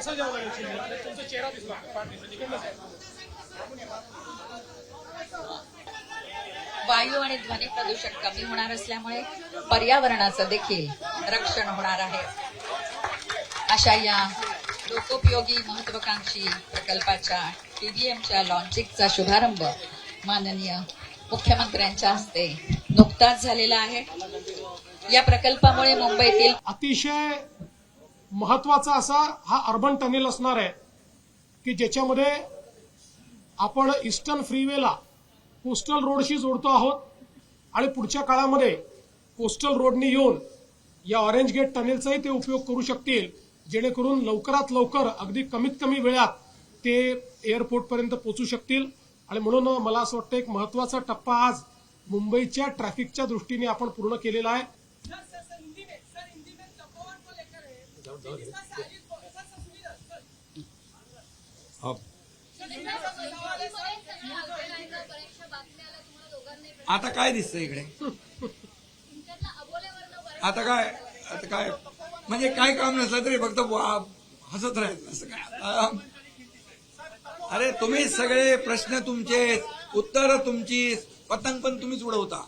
तुमचा चेहरा दिसला. पाठ दिसला तिकडनंच आहे. वायू आणि ध्वनी प्रदूषण कमी होणार असल्यामुळे पर्यावरणाचं देखील रक्षण होणार आहे. अशा या लोकोपयोगी महत्वाकांक्षी प्रकल्पाच्या टीबीएमच्या लॉन्चिंगचा शुभारंभ माननीय मुख्यमंत्र्यांच्या हस्ते नुकताच झालेला आहे. या प्रकल्पामुळे मुंबईतील अतिशय महत्त्वाचा असा हा अर्बन टनेल असणार आहे की ज्याच्यामध्ये आपण ईस्टर्न फ्रीवेला कोस्टल रोडशी जोडतो आहोत आणि पुढच्या काळामध्ये कोस्टल रोडनी येऊन या ऑरेंज गेट टनेलचाही ते उपयोग करू शकतील जेणेकरून लवकरात लवकर अगदी कमीत कमी वेळात ते एअरपोर्टपर्यंत पोहोचू शकतील. आणि म्हणून मला असं वाटतं एक महत्त्वाचा टप्पा आज मुंबईच्या ट्रॅफिकच्या दृष्टीने आपण पूर्ण केलेला आहे. हो. आता काय दिसतं इकडे? आता काय आता काय? म्हणजे काय काम नसलं तरी फक्त हसत राहायचं असं काय? अरे तुम्ही सगळे प्रश्न तुमचे उत्तर तुमची पतंग पण तुम्हीच उडवता.